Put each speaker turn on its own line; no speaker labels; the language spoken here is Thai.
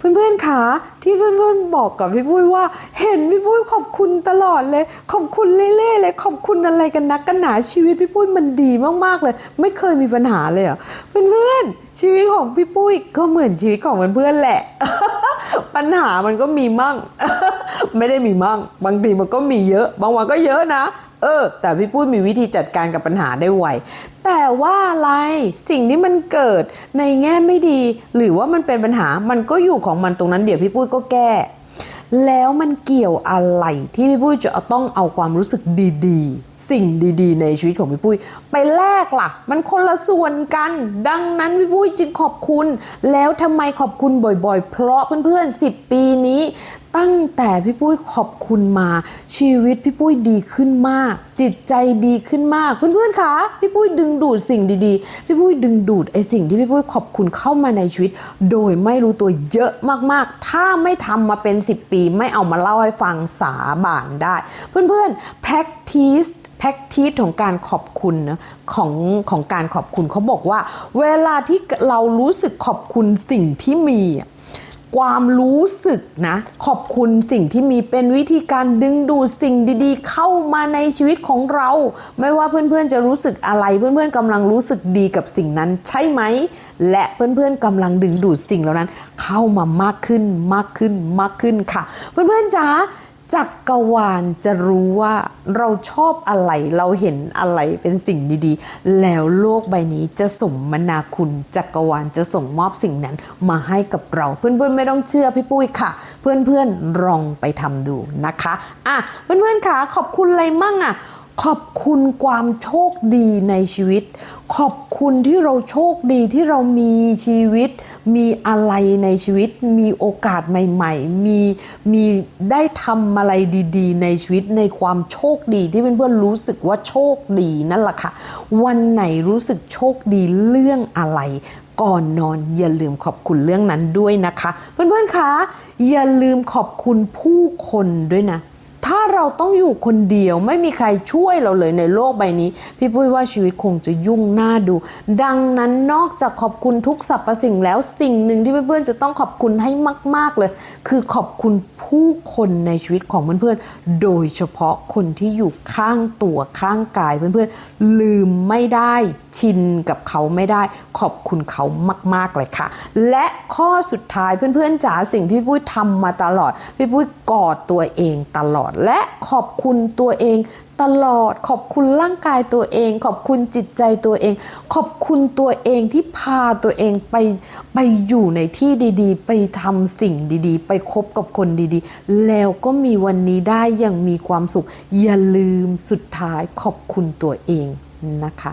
เพื่อนๆคะที่เพื่อนๆบอกกับพี่ปุ้ยว่า เห็นพี่ปุ้ยขอบคุณตลอดเลย ขอบคุณเล่ๆเลย ขอบคุณอะไรกันนักกันหนาชีวิตพี่ปุ้ยมันดีมากๆเลย ไม่เคยมีปัญหาเลยอะเพื่อนๆชีวิตของพี่ปุ้ยก็เหมือนชีวิตของเพื่อนๆแหละ ปัญหามันก็มีมั่ง ไม่ได้มีมั่ง บางทีมันก็มีเยอะ บางวันก็เยอะนะ เออ แต่พี่ปุ้ยมีวิธีจัดการกับปัญหาได้ไว แต่ว่าอะไรสิ่งที่มันเกิดในแง่ไม่ดี หรือว่ามันเป็นปัญหามันก็อยู่ของมันตรงนั้นเดี๋ยวพี่ปุ้ยก็แก้ แล้วมันเกี่ยวอะไรที่พี่ปุ้ยจะต้องเอาความรู้สึกดี ๆ สิ่งดีๆ ในชีวิตของพี่ปุ้ย ไปแลกล่ะ มันคนละส่วนกัน ดังนั้นพี่ปุ้ยจึงขอบคุณ แล้วทำไมขอบคุณบ่อยๆ เพราะเพื่อนๆ 10 ปีนี้ ตั้งแต่พี่ปุ้ยขอบคุณมา ชีวิตพี่ปุ้ยดีขึ้นมาก จิตใจดีขึ้นมากเพื่อนๆคะพี่ปุ้ยดึงดูดสิ่งดีๆ พี่ปุ้ยดึงดูดไอ้สิ่งที่พี่ปุ้ยขอบคุณเข้ามาในชีวิต โดยไม่รู้ตัวเยอะมากๆ ถ้าไม่ทำมาเป็น 10 ปี ไม่เอามาเล่าให้ฟังสาบานได้ เพื่อนๆ practice practice ของการขอบคุณนะของของการขอบคุณเขาบอกว่า เวลาที่เรารู้สึกขอบคุณสิ่งที่มีความรู้สึกนะ ขอบคุณสิ่งที่มีเป็นวิธีการดึงดูดสิ่งดีๆ เข้ามาในชีวิตของเรา ไม่ว่าเพื่อนๆจะรู้สึกอะไรเพื่อนๆกำลังรู้สึกดีกับสิ่งนั้นใช่ไหม และเพื่อนๆกำลังดึงดูดสิ่งเหล่านั้น เข้ามามากขึ้นมากขึ้นมากขึ้นค่ะ เพื่อนๆจ๋า จักรวาลจะรู้ว่าเราชอบอะไรเราเห็นอะไรเป็นสิ่งดีๆ แล้วโลกใบนี้จะสมนาคุณจักรวาลจะส่งมอบสิ่งนั้นมาให้กับเรา เพื่อนๆไม่ต้องเชื่อพี่ปุ้ยค่ะ เพื่อนๆลองไปทำดูนะคะ อะเพื่อนๆค่ะขอบคุณอะไรมั่งอะ ขอบคุณความโชคดีในชีวิต ขอบคุณที่เราโชคดีที่เรามีชีวิต มีอะไรในชีวิต มีโอกาสใหม่ ๆ มีมีได้ทำอะไรดี ๆ ในชีวิตในความโชคดีที่เพื่อนๆรู้สึกว่าโชคดีนั่นแหละค่ะ วันไหนรู้สึกโชคดีเรื่องอะไร ก่อนนอนอย่าลืมขอบคุณเรื่องนั้นด้วยนะคะ เพื่อนๆคะอย่าลืมขอบคุณผู้คนด้วยนะ ถ้าเราต้องอยู่คนเดียวไม่มีใครช่วยเราเลยในโลกใบนี้ พี่ปุ้ยว่าชีวิตคงจะยุ่งน่าดู ดังนั้นนอกจากขอบคุณทุกสรรพสิ่งแล้วสิ่งหนึ่งที่เพื่อนๆจะต้องขอบคุณให้มาก ๆเลย คือขอบคุณผู้คนในชีวิตของเพื่อนๆโดยเฉพาะคนที่อยู่ข้างตัวข้างกายเพื่อนๆลืมไม่ได้ชินกับเขาไม่ได้ ขอบคุณเขามาก ๆ เลยค่ะ และข้อสุดท้ายเพื่อนๆจ๋าสิ่งที่พี่ปุ้ยทำมาตลอด พี่ปุ้ยกอดตัวเองตลอดและขอบคุณตัวเอง ตลอดขอบคุณร่างกายตัวเอง ขอบคุณจิตใจตัวเอง ขอบคุณตัวเองที่พาตัวเองไปไปอยู่ในที่ดีๆ ไปทำสิ่งดีๆ ไปคบกับคนดีๆ แล้วก็มีวันนี้ได้อย่างมีความสุข อย่าลืมสุดท้ายขอบคุณตัวเองนะคะ